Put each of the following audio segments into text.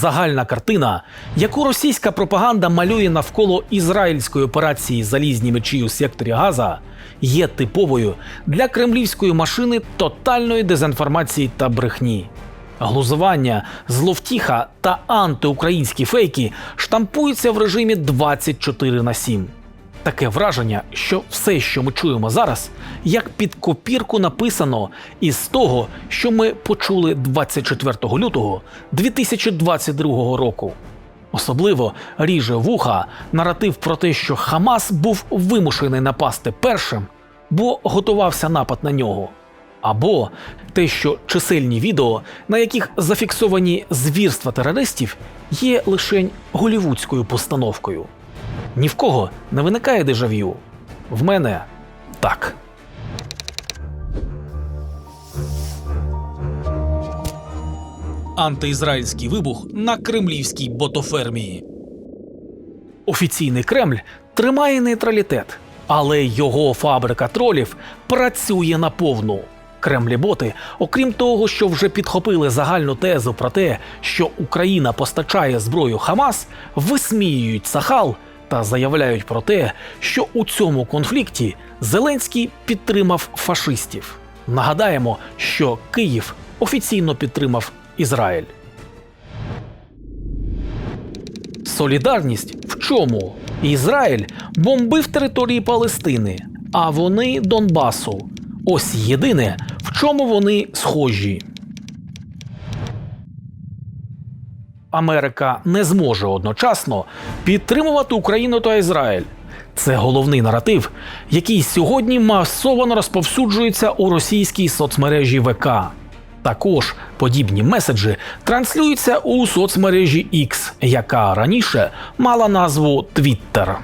загальна картина, яку російська пропаганда малює навколо ізраїльської операції Залізні мечі у секторі Газа, є типовою для кремлівської машини тотальної дезінформації та брехні. Глузування, зловтіха та антиукраїнські фейки штампуються в режимі 24 на 7. Таке враження, що все, що ми чуємо зараз, як під копірку написано із того, що ми почули 24 лютого 2022 року. Особливо ріже вуха наратив про те, що Хамас був вимушений напасти першим, бо готувався напад на нього. Або те, що чисельні відео, на яких зафіксовані звірства терористів, є лише голівудською постановкою. Ні в кого не виникає дежавю. В мене так. Антиізраїльський вибух на кремлівській ботофермії. Офіційний Кремль тримає нейтралітет, але його фабрика тролів працює наповну. Кремлі-боти, окрім того, що вже підхопили загальну тезу про те, що Україна постачає зброю Хамас, висміюють Сахал та заявляють про те, що у цьому конфлікті Зеленський підтримав фашистів. Нагадаємо, що Київ офіційно підтримав Ізраїль. Солідарність в чому? Ізраїль бомбив території Палестини, а вони Донбасу. Ось єдине, в чому вони схожі. Америка не зможе одночасно підтримувати Україну та Ізраїль. Це головний наратив, який сьогодні масово розповсюджується у російській соцмережі ВК. Також подібні меседжі транслюються у соцмережі X, яка раніше мала назву Twitter.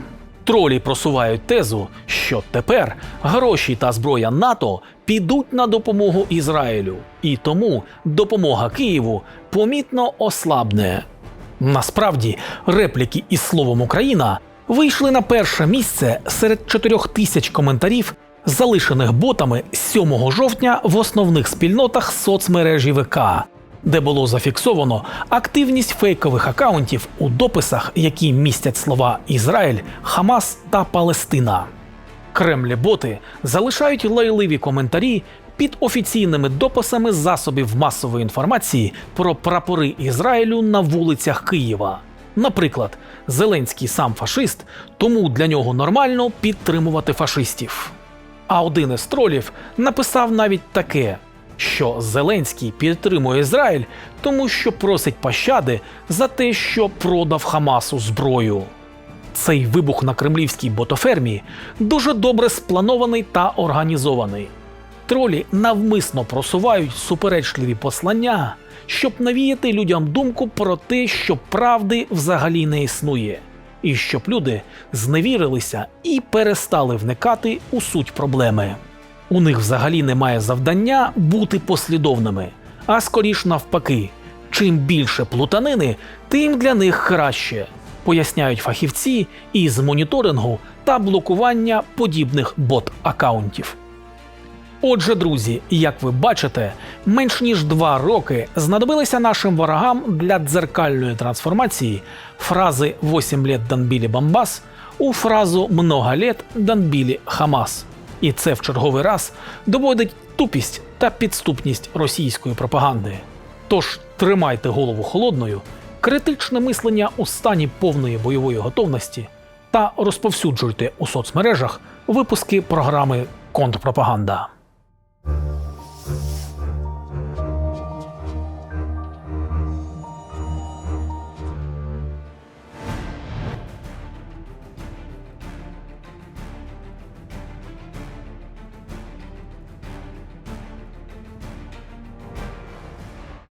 Тролі просувають тезу, що тепер гроші та зброя НАТО підуть на допомогу Ізраїлю, і тому допомога Києву помітно ослабне. Насправді, репліки із словом Україна вийшли на перше місце серед 4 тисяч коментарів, залишених ботами 7 жовтня в основних спільнотах соцмережі ВК, де було зафіксовано активність фейкових акаунтів у дописах, які містять слова Ізраїль, Хамас та Палестина. Кремлі-боти залишають лайливі коментарі під офіційними дописами засобів масової інформації про прапори Ізраїлю на вулицях Києва. Наприклад, Зеленський сам фашист, тому для нього нормально підтримувати фашистів. А один із тролів написав навіть таке, що Зеленський підтримує Ізраїль, тому що просить пощади за те, що продав Хамасу зброю. Цей вибух на кремлівській ботофермі дуже добре спланований та організований. Тролі навмисно просувають суперечливі послання, щоб навіяти людям думку про те, що правди взагалі не існує, і щоб люди зневірилися і перестали вникати у суть проблеми. У них взагалі немає завдання бути послідовними, а скоріш навпаки, чим більше плутанини, тим для них краще, поясняють фахівці із моніторингу та блокування подібних бот-акаунтів. Отже, друзі, як ви бачите, менш ніж два роки знадобилися нашим ворогам для дзеркальної трансформації фрази «8 лет Донбілі Бамбас» у фразу «много лет Донбілі Хамас». І це в черговий раз доводить тупість та підступність російської пропаганди. Тож тримайте голову холодною, критичне мислення у стані повної бойової готовності та розповсюджуйте у соцмережах випуски програми Контрпропаганда.